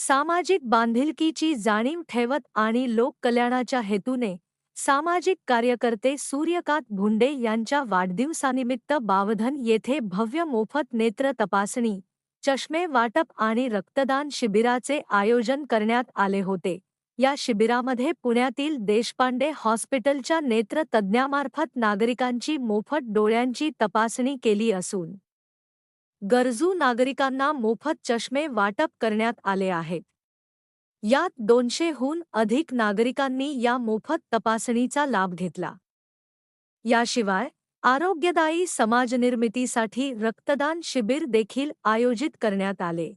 सामाजिक बांधिलकीची जाणीव ठेवत आणि लोककल्याणाच्या हेतूने सामाजिक कार्यकर्ते सूर्यकांत भुंडे यांच्या वाढदिवसानिमित्त बावधन येथे भव्य मोफत नेत्र तपासणी चष्मे वाटप आणि रक्तदान शिबिराचे आयोजन करण्यात आले होते. या शिबिरामध्ये पुण्यातील देशपांडे हॉस्पिटलच्या नेत्र तज्ज्ञामार्फत नागरिकांची मोफत डोळ्यांची तपासणी केली असून गरजू नागरिकांना मोफत चष्मे वाटप करण्यात आले आहेत. यात दोनशेहून अधिक नागरिकांनी या मोफत तपासणीचा लाभ घेतला. याशिवाय आरोग्यदायी समाजनिर्मितीसाठी रक्तदान शिबिर देखील आयोजित करण्यात आले.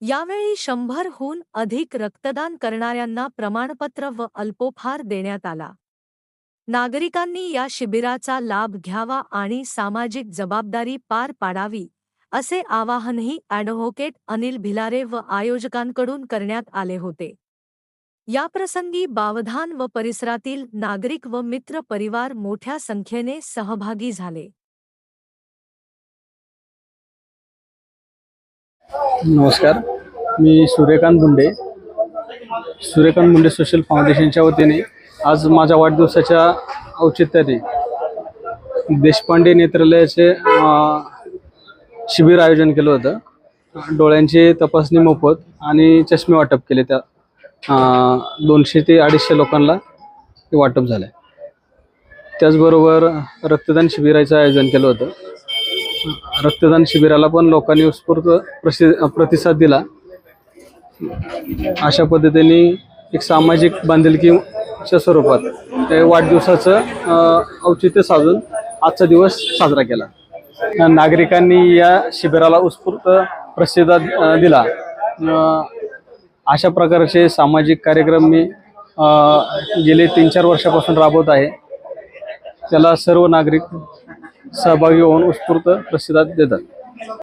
यावेळी शंभरहून अधिक रक्तदान करणाऱ्यांना प्रमाणपत्र व अल्पोपहार देण्यात आला. नागरिकांनी या शिबिराचा लाभ घ्यावा आणि सामाजिक जबाबदारी पार पाडावी असे आवाहनही ॲडव्होकेट अनिल भिलारे व आयोजकांकडून करण्यात आले होते. याप्रसंगी बावधान व परिसरातील नागरिक व मित्र परिवार मोठ्या संख्येने सहभागी झाले. नमस्कार. मी सूर्यकांत मुंडे सूर्यकांत मुंडे सोशल फाउंडेशनच्या वतीने आज माझ्या वाढदिवसाच्या औचित्याने देशपांडे नेत्रालयाचे शिबिर आयोजन केलं होतं. डोळ्यांची तपासणी मोफत आणि चष्मे वाटप केले त्या दोनशे ते अडीचशे लोकांना ते वाटप झालं त्याचबरोबर रक्तदान शिबिराचं आयोजन केलं होतं. रक्तदान शिबिराला पण लोकांनी उत्स्फूर्त प्रसि प्रतिसाद दिला. अशा पद्धतीने एक सामाजिक बांधिलकीच्या स्वरूपात ते वाढदिवसाचं औचित्य साधून आजचा दिवस साजरा केला. नागरिकांनी या शिबिराला उत्स्फूर्त प्रसिद्ध दिला. अशा प्रकारचे सामाजिक कार्यक्रम मी अ, गेले तीन चार वर्षापासून राबवत आहे. त्याला सर्व नागरिक सहभागी होऊन उत्स्फूर्त प्रतिसाद देतात.